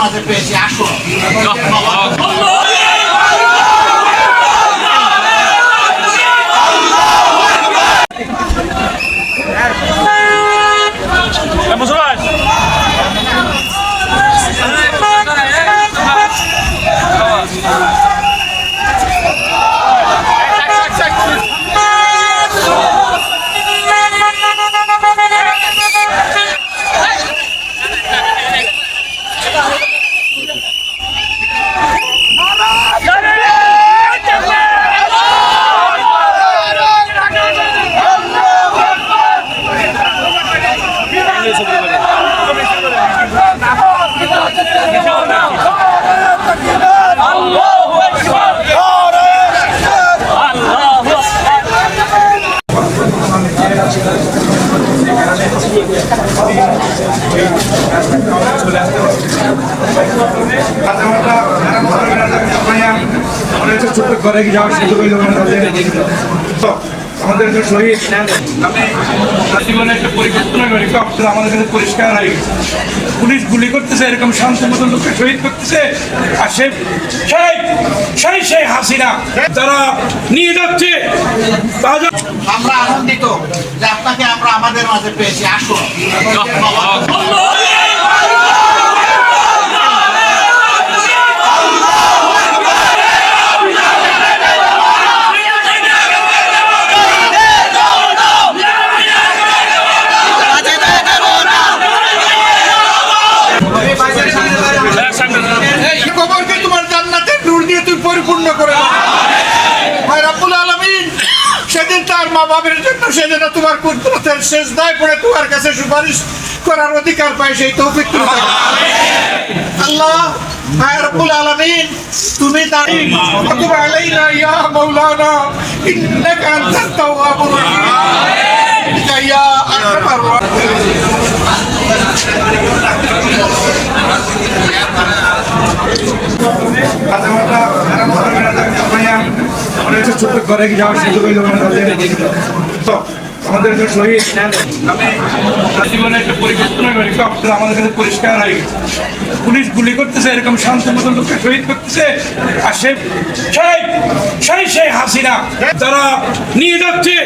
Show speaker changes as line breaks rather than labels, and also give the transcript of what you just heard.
মাঝে পেয়েছি আসো।
ছোট্ট করে যাওয়ার সুযোগ হইল আমাদের যে শহীদ আমি জীবনে একটা পরিকল্পনা করি আপনারা আমাদের কাছে পরিষ্কার হয়ে। গেছে পুলিশ গুলি করতেছে এরকম শান্ত মতো লোককে শহীদ করতেছে আর সে সেই সেই সেই হাসিনা তারা নিয়ে যাচ্ছে বাজার
আমরা আনন্দিত যে আপনাকে আমরা আমাদের মাঝে পেয়েছি। আসো রাব্বুল আলমিন সেদিন তার মা বাবের জন্য সে যেন তোমার কুদরতের শেষ দায় পড়ে তোমার কাছে সুপারিশ করার অধিকার পায়, সেই তৌফিক আল্লাহ রব্বুল আলামিন, তুমি তারি কুতুব আলাইনা ইয়া মাওলানা অনেকটা
ছোট করে যাওয়ার সুযোগ হইল মানে তো, আমাদের একটা শহীদ হ্যাঁ, আমি জীবনে একটা পরিবর্তন হয়ে গেছে আমাদের কাছে পরিষ্কার হয়ে গেছে। পুলিশ গুলি করতেছে, এরকম শান্ত মতন লোককে শহীদ করতেছে, আর সে সেই সেই সেই হাসিনা যারা নিয়ে যাচ্ছে।